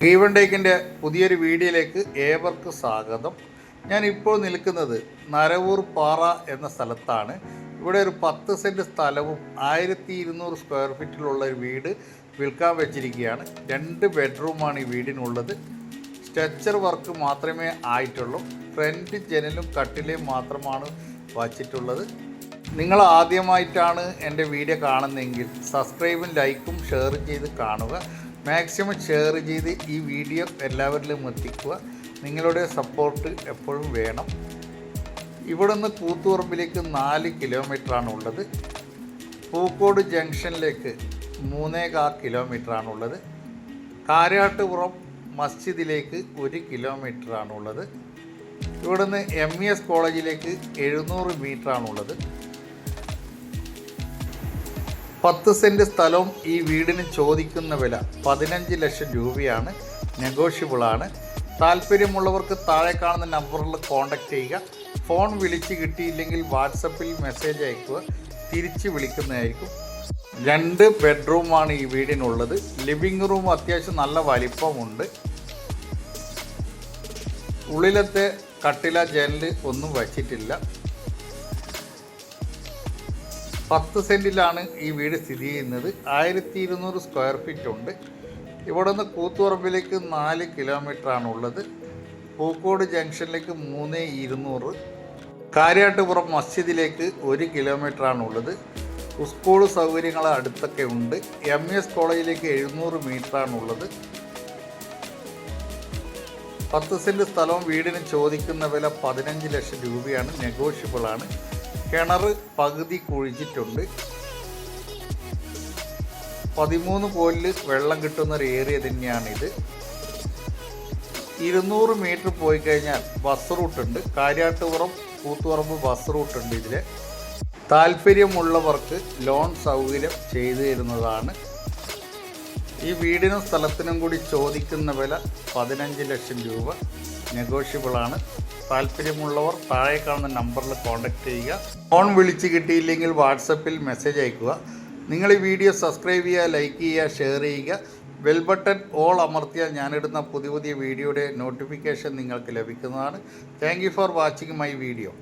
Given ടേക്കിന്റെ പുതിയൊരു വീഡിയോയിലേക്ക് ഏവർക്കും സ്വാഗതം. ഞാൻ ഇപ്പോൾ നിൽക്കുന്നത് നരവൂർ പാറ എന്ന സ്ഥലത്താണ്. ഇവിടെ ഒരു പത്ത് സെന്റ് സ്ഥലവും ആയിരത്തി ഇരുന്നൂറ് സ്ക്വയർ ഫീറ്റിലുള്ള ഒരു വീട് വിൽക്കാൻ വെച്ചിരിക്കുകയാണ്. രണ്ട് ബെഡ്റൂമാണ് ഈ വീടിനുള്ളത്. സ്ട്രക്ചർ വർക്ക് മാത്രമേ ആയിട്ടുള്ളൂ. ഫ്രണ്ട് ജനലും കട്ടിലയും മാത്രമാണ് വച്ചിട്ടുള്ളത്. നിങ്ങൾ ആദ്യമായിട്ടാണ് എന്റെ വീഡിയോ കാണുന്നതെങ്കിൽ സബ്സ്ക്രൈബും ലൈക്കും ഷെയർ ചെയ്ത് കാണുക. മാക്സിമം ഷെയർ ചെയ്ത് ഈ വീഡിയോ എല്ലാവരിലും എത്തിക്കുക. നിങ്ങളുടെ സപ്പോർട്ട് എപ്പോഴും വേണം. ഇവിടുന്ന് കൂത്തുപറമ്പിലേക്ക് നാല് കിലോമീറ്ററാണ് ഉള്ളത്. പൂക്കോട് ജംഗ്ഷനിലേക്ക് മൂന്നേകാ കിലോമീറ്ററാണ് ഉള്ളത്. കാരാട്ടുപുറം മസ്ജിദിലേക്ക് ഒരു കിലോമീറ്ററാണുള്ളത് ഇവിടുന്ന് എം ഇ എസ് കോളേജിലേക്ക് എഴുന്നൂറ് മീറ്ററാണുള്ളത് പത്ത് സെന്റ് സ്ഥലവും ഈ വീടിന് ചോദിക്കുന്ന വില പതിനഞ്ച് ലക്ഷം രൂപയാണ്. നെഗോഷ്യബിളാണ് താല്പര്യമുള്ളവർക്ക് താഴെ കാണുന്ന നമ്പറിൽ കോൺടാക്റ്റ് ചെയ്യുക. ഫോൺ വിളിച്ച് കിട്ടിയില്ലെങ്കിൽ വാട്സപ്പിൽ മെസ്സേജ് അയക്കുക. തിരിച്ച് വിളിക്കുന്നതായിരിക്കും. രണ്ട് ബെഡ്റൂമാണ് ഈ വീടിനുള്ളത്. ലിവിങ് റൂം അത്യാവശ്യം നല്ല വലിപ്പമുണ്ട്. ഉള്ളിലത്തെ കട്ടില ജനൽ ഒന്നും വച്ചിട്ടില്ല. പത്ത് സെന്റിലാണ് ഈ വീട് സ്ഥിതി ചെയ്യുന്നത്. ആയിരത്തി ഇരുന്നൂറ് സ്ക്വയർ ഫീറ്റ് ഉണ്ട്. ഇവിടെ നിന്ന് കൂത്തുപറമ്പിലേക്ക് നാല് കിലോമീറ്റർ ആണ് ഉള്ളത്. പൂക്കോട് ജംഗ്ഷനിലേക്ക് മൂന്ന് ഇരുന്നൂറ്. കാര്യാട്ടുപുറം മസ്ജിദിലേക്ക് ഒരു കിലോമീറ്റർ ആണ് ഉള്ളത്. സ്കൂൾ സൗകര്യങ്ങൾ അടുത്തൊക്കെ ഉണ്ട്. എം എസ് കോളേജിലേക്ക് എഴുന്നൂറ് ഉള്ളത്. പത്ത് സെന്റ് സ്ഥലവും വീടിന് ചോദിക്കുന്ന വില പതിനഞ്ച് ലക്ഷം രൂപയാണ്. നെഗോഷ്യബിൾ ആണ് കിണർ പകുതി കുഴിച്ചിട്ടുണ്ട്. പതിമൂന്ന് കോലിൽ വെള്ളം കിട്ടുന്ന ഒരു ഏരിയ തന്നെയാണിത്. ഇരുന്നൂറ് മീറ്റർ പോയി കഴിഞ്ഞാൽ ബസ് റൂട്ട് റൂട്ടുണ്ട് കാര്യാട്ടുപുറം കൂത്തുപറമ്പ് ബസ് റൂട്ട് ഉണ്ട് ഇതിൽ താല്പര്യമുള്ളവർക്ക് ലോൺ സൗകര്യം ചെയ്തു തരുന്നതാണ്. ഈ വീടിനും സ്ഥലത്തിനും കൂടി ചോദിക്കുന്ന വില പതിനഞ്ച് ലക്ഷം രൂപ. നെഗോഷ്യബിളാണ് താല്പര്യമുള്ളവർ താഴെ കാണുന്ന നമ്പറിൽ കോൺടാക്റ്റ് ചെയ്യുക. ഫോൺ വിളിച്ച് കിട്ടിയില്ലെങ്കിൽ വാട്സപ്പിൽ മെസ്സേജ് അയക്കുക. നിങ്ങൾ ഈ വീഡിയോ സബ്സ്ക്രൈബ് ചെയ്യുക ലൈക്ക് ചെയ്യുക ഷെയർ ചെയ്യുക. ബെൽ ബട്ടൺ ഓൾ അമർത്തിയാൽ ഞാനിടുന്ന പുതിയ പുതിയ വീഡിയോയുടെ നോട്ടിഫിക്കേഷൻ നിങ്ങൾക്ക് ലഭിക്കുന്നതാണ്. Thank for watching my video